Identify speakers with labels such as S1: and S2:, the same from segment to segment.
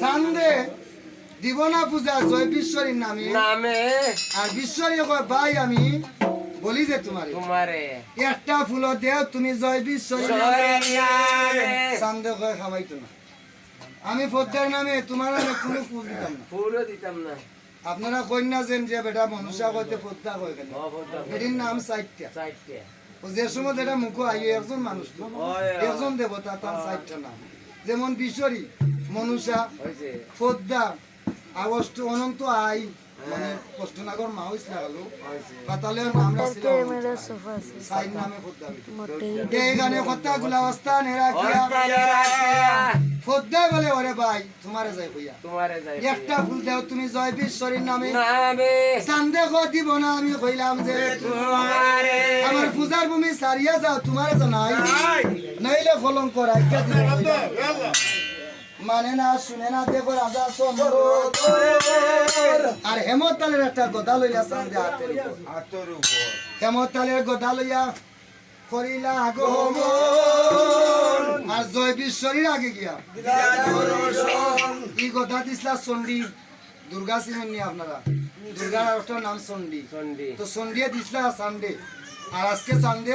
S1: সান্দে পূজা জয় বিশ্বরীর নামে
S2: নামে
S1: আর বিশ্বরী কয় ভাই আমি বলি যে তোমার।
S2: তোমারে।
S1: একটা ফুল দেও তুমি জয় বিশ্বরী সান্দে কয় না। আমি ফদ্দার নামে তোমার নামে কোনো ফুল দিতাম না।
S2: ফুলও দিতাম না।
S1: আপনারা কন্যা যেন যে বেটা মনুষ্য কইতে ফদ্দা কয় কেন?
S2: অবদা
S1: এটির নাম
S2: চাইতে
S1: ও যে সময় যেটা মুখ আইও একজন মানুষ তো। একজন দেবতা তার চারটা নাম। যেমন বিশ্বরী মনুষা ফদ্দা আগস্ট অনন্ত আই মানে কষ্টনাগর নাম ফদ্দা এই গানে কথা কিয়া ফদ্দা বলে ওরে ভাই তোমারে যাই কইয়া।
S2: তোমারে যাই
S1: একটা ফুল দেও তুমি জয় বিশ্বরীর নামে।
S2: নামে।
S1: চান্দে কো দিব না আমি কইলাম যে
S2: তোমারে।
S1: আমার পূজার ভূমি সারিয়া যাও তোমার জানাই নইলে দিব। কইলাম। মানে না শুনে না দেখো রাজা সমর আর হেমতালের একটা গদা লইয়া চান্দে হাতের উপর। হেমতালের গদা লইয়া করিলা আগমন আর জয় বিশ্বরীর আগে গিয়া। ই গদা দিছিলা চণ্ডী। দুর্গা চিনেননি আপনারা। দুর্গার আরেকটা নাম চণ্ডী।
S2: চন্ডি
S1: তো সন্ধ্যে দিছিলা সানডে আর আজকে সানডে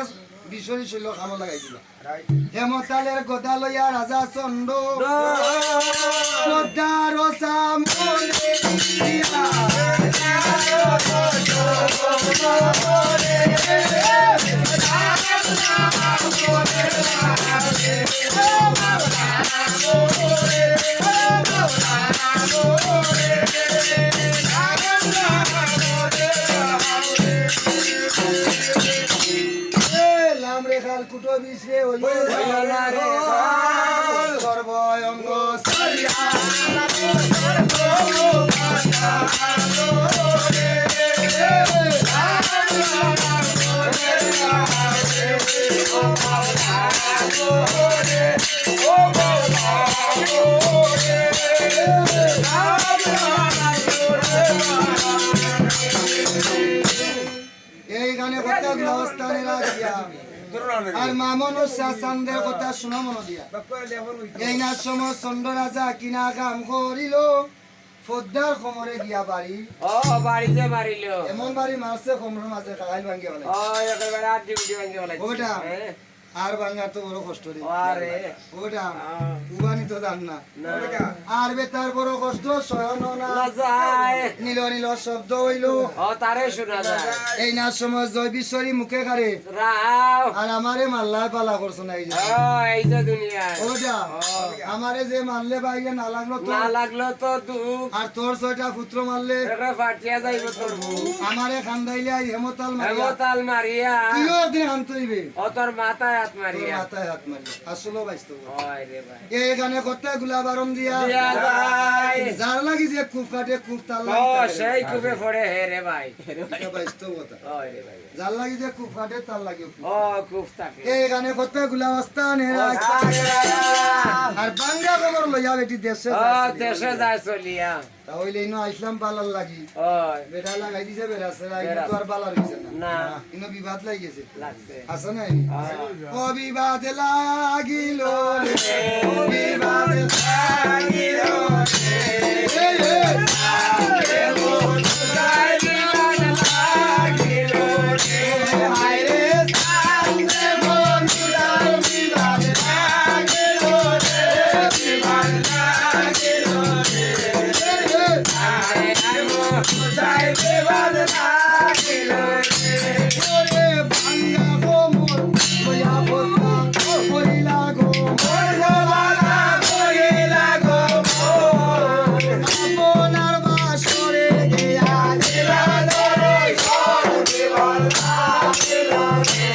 S1: বিশ্বরী শৈল খাম লাগাই দিলা। হেমতালের গদা লইয়া রাজা চন্ড গদার সামনে সর্বয়ঙ্গ সারিয়া এই গানে কথা অবস্থানে রাখিয়া। আর মামন শাসানদের কথা শোনা মন দিয়া। এই না সময় চন্দ্র রাজা কিনা কাম করিল ফদ্দার খমরে গিয়া বাড়ি।
S2: ও বাড়িতে মারিল
S1: এমন বাড়ি মারছে খমরের মাঝে কাকাই ভাঙ্গে বলে।
S2: ও একেবারে আর ডিউটি ভাঙি বলে
S1: ওটা আর ভাঙ্গার তো বড় কষ্ট রে। ওটা উবানি তো জান না। আর বেতার বড় কষ্ট সহন না।
S2: না যায়।
S1: নীল নীল শব্দ হইল।
S2: তারে শোনা যায়।
S1: এই না সময় জয় বিশ্বরী মুখে কারে আর আমারে মাল্লায় পালা করছ না এই যে।
S2: দুনিয়া
S1: ওটা আমারে যে মারলে বাইরে না লাগল তো।
S2: না লাগল তো দুঃখ।
S1: আর তোর ছয়টা পুত্র মারলে।
S2: ফাটিয়া যাইব তোর
S1: আমারে খান্দাইলে হেমতাল মারিয়া।
S2: হেমতাল মারিয়া।
S1: তুইও একদিন হান্ত হইবে
S2: ও তোর মাথায় হাত মারিয়া
S1: মাথায় হাত মারি। আসলে বাইস্ত
S2: ওই রে ভাই।
S1: এই গানে কথা গুলা বারম দিয়া।
S2: দিয়া
S1: যার লাগি যে কুপ কাটে কুপ তার
S2: সেই কুপে পড়ে হে রে ভাই।
S1: বাইস্ত কথা।
S2: ওই রে ভাই।
S1: যার লাগি যে কুপ কাটে তার লাগি
S2: ও কুপ থাকে।
S1: এই গানে কথা গুলা অস্থান হেরা আর বাঙ্গা খবর লইয়া বেটি দেশে
S2: দেশে যায় চলিয়া।
S1: তাহলে ইনো আইসলাম পালার লাগি। বেটা লাগাই দিছে বেড়াছে
S2: বেড়া।
S1: তো আর পালার হইছে না।
S2: না।
S1: ইনো বিবাদ লাগি গেছে আছে নাই?
S2: ও
S1: বিবাদ লাগিল রে, অবিবাদ লাগিল রে। yeah.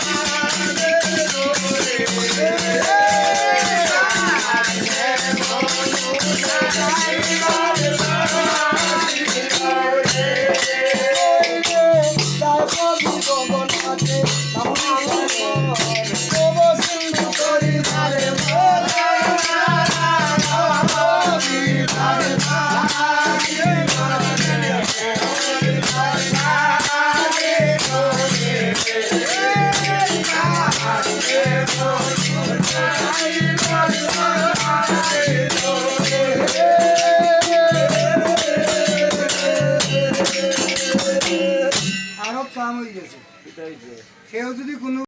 S1: সেও যদি কোনো